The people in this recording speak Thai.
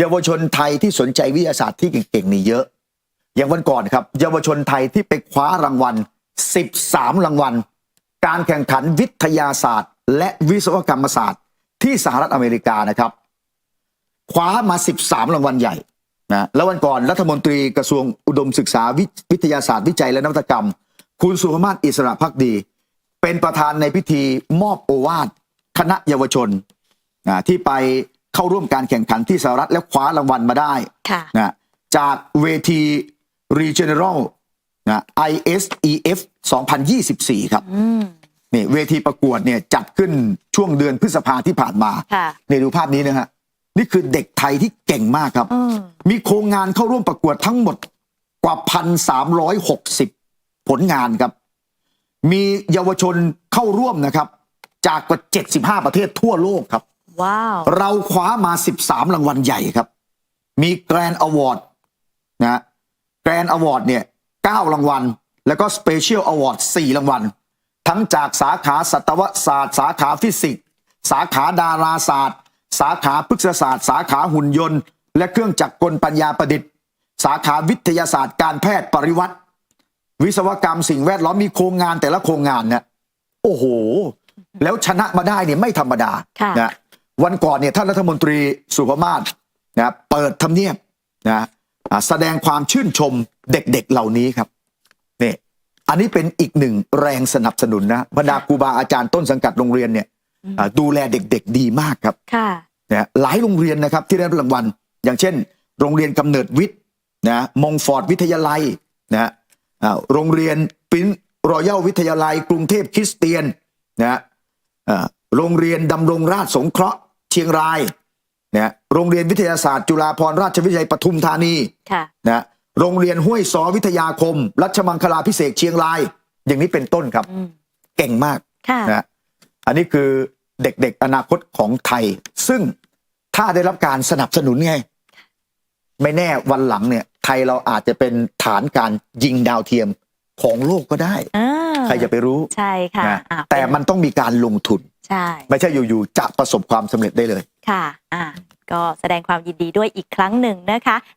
เยาวชนไทยที่สนใจวิทยาศาสตร์ที่เก่งๆนี่เยอะ อย่างวันก่อนครับ เยาวชนไทยที่ไปคว้ารางวัล 13 รางวัล การแข่งขันวิทยาศาสตร์ และวิศวกรรมศาสตร์ ที่สหรัฐอเมริกานะครับคว้ามา 13 รางวัลใหญ่นะแล้ววันก่อนรัฐมนตรีกระทรวงอุดมศึกษาวิวิทยาศาสตร์วิจัยและนวัตกรรม คุณสุภมาศอิสระพักดี เป็นประธานในพิธีมอบโอวาทคณะเยาวชนนะที่ไป เข้าร่วมการแข่งขันที่สหรัฐและคว้ารางวัลมาได้ค่ะนะจากเวที Regional นะ ISEF 2024 ครับอืมนี่เวทีประกวดเนี่ยจัดขึ้นช่วงเดือนพฤษภาที่ผ่านมาค่ะนี่ดูภาพนี้นะฮะนี่คือเด็กไทยที่เก่งมากครับอืมมีโครงงานเข้าร่วมประกวดทั้งหมดกว่าพันสามร้อยหกสิบผลงานครับ มีเยาวชนเข้าร่วมนะครับ จากกว่า 75 ประเทศทั่วโลกครับ ว้าว เราคว้ามา 13 รางวัลใหญ่ครับ มีแกรนด์อวอร์ดนะแกรนด์อวอร์ดเนี่ย9รางวัล แล้วก็สเปเชียลอวอร์ด4รางวัล ทั้งจากสาขาสัตวศาสตร์ สาขาฟิสิกส์สาขาดาราศาสตร์ สาขาพฤกษศาสตร์ สาขาหุ่นยนต์ และเครื่องจักรกลปัญญาประดิษฐ์ สาขาวิทยาศาสตร์การแพทย์ปริวัติ วิศวกรรมสิ่งแวดล้อมมีโครงงานแต่ละโครงงานเนี่ยโอ้โห แล้วชนะมาได้เนี่ยไม่ธรรมดาค่ะนะ วันก่อนเนี่ยท่านรัฐมนตรีสุภมาศนะเปิดทำเนียบนะอ่าแสดงความชื่นชมเด็กๆเหล่านี้ครับนี่อันนี้เป็นอีกหนึ่งแรงสนับสนุนนะบรรดาครูบาอาจารย์ต้นสังกัดโรงเรียนเนี่ยอ่าดูแลเด็กๆดีมากครับค่ะนะหลายโรงเรียนนะครับที่ได้รับรางวัล อย่างเช่น โรงเรียนกำเนิดวิทย์นะมงฟอร์ดวิทยาลัยนะอ่าโรงเรียนปรินรอยัลวิทยาลัย กรุงเทพคริสเตียนนะอ่าโรงเรียนดำรงราชสงเคราะห์ เชียงรายนะโรงเรียนวิทยาศาสตร์ จุฬาภรณราชวิทยาลัยปทุมธานีค่ะนะโรงเรียนห้วยซอวิทยาคม รัชมังคลาพิเศษกเชียงราย อย่างนี้เป็นต้นครับอืมเก่งมากค่ะนะอันนี้คือเด็กๆอนาคตของไทย ซึ่งถ้าได้รับการสนับสนุนไง ไม่แน่วันหลังเนี่ย ไทยเราอาจจะเป็นฐานการยิงดาวเทียมของโลกก็ได้อ่าใครจะไปรู้ใช่ค่ะนะอะแต่เป็มันต้องมีการลงทุน ใช่ ไม่ใช่อยู่ๆจะประสบความสำเร็จได้เลย ค่ะ อ่า ก็แสดงความยินดีด้วยอีกครั้งหนึ่งนะคะ